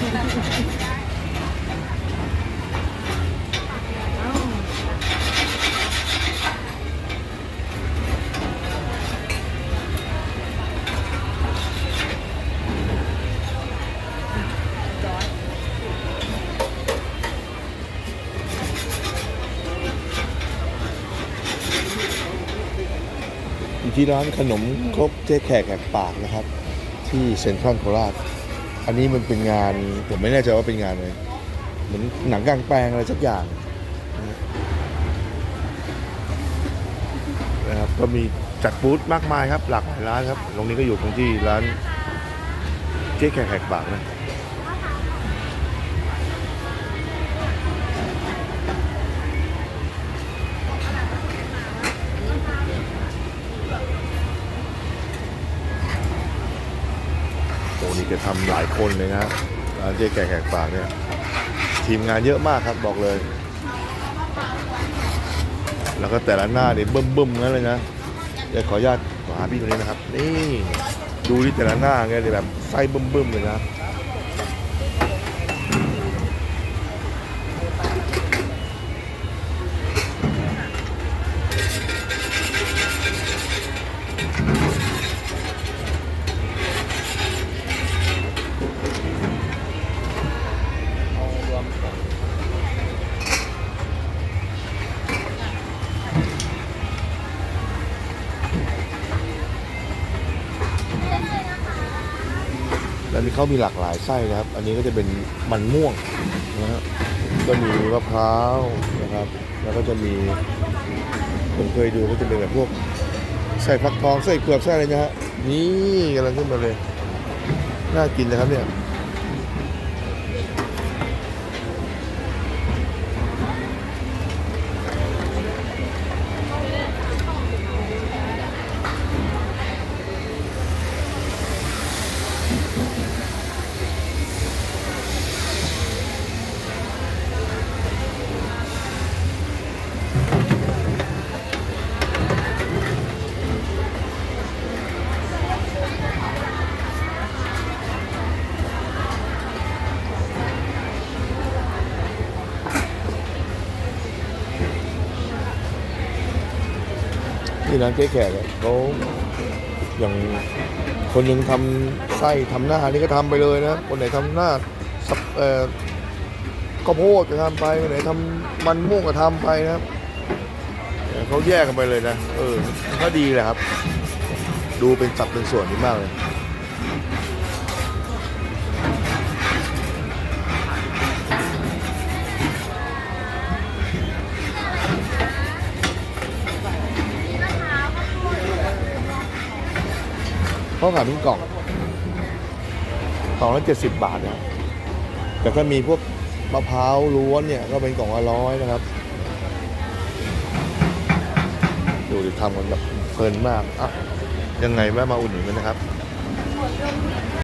ที่ร้านขนมครกเจ๊แขกแหกปากนะครับ ที่เซ็นทรัลโคราช อันนี้มันเป็นงานผมไม่แน่ใจว่าเป็นงานอะไรเหมือนหนังกลางแปลงอะไรสักอย่างนะครับก็มีจัดบูธมากมายครับ หลากหลายร้านครับ ตรงนี้ก็อยู่ตรงที่ร้านเจ๊แขกแขกปากนะ นี่จะทำหลายคนเลยนะร้านเจ๊แก่แขกปากเนี่ย ทีมงานเยอะมากครับบอกเลย แล้วก็แต่ละหน้าเนี่ยเบิ่มบึ้มๆงั้นเลยนะเดี๋ยวขออนุญาตหาพี่คนนี้นะครับ นี่ ดูที่แต่ละหน้าไงเนี่ยแบบไส้บึ้มบึ้มๆเลยนะ แล้วนี่เขามีหลากหลายไส้นะครับ อันนี้ก็จะเป็นมันม่วงนะฮะก็มีมะพร้าวนะครับ แล้วก็จะมีผมเคยดูก็จะเป็นแบบพวกไส้ฟักทองไส้เผือกไส้อะไรนะฮะนี่กำลังขึ้นมาเลยน่ากินนะครับเนี่ย นี่ร้านเจ๊แขกเขาอย่างคนหนึ่งทำไส้ทำหน้านี่ก็ทำไปเลยนะคนไหนทำหน้าสับเอ่อข้าวโพดก็ทำไปคนไหนทำมันม่วงก็ทำไปนะเเขาแยกกันไปเลยนะเออก็ดีแหละครับ ดูเป็นสัดเป็นส่วนนี้มากเลย ข้าวขาหมูกล่องกล่องละเจ็ดสิบบาทนะแต่ก็มีพวกมะพร้าวล้วนเนี่ยก็เป็นกล่องละร้อยนะครับดูดิทำกันแบบเพลินมากอะยังไงแม่มาอุ่นหนุนกันนะครับ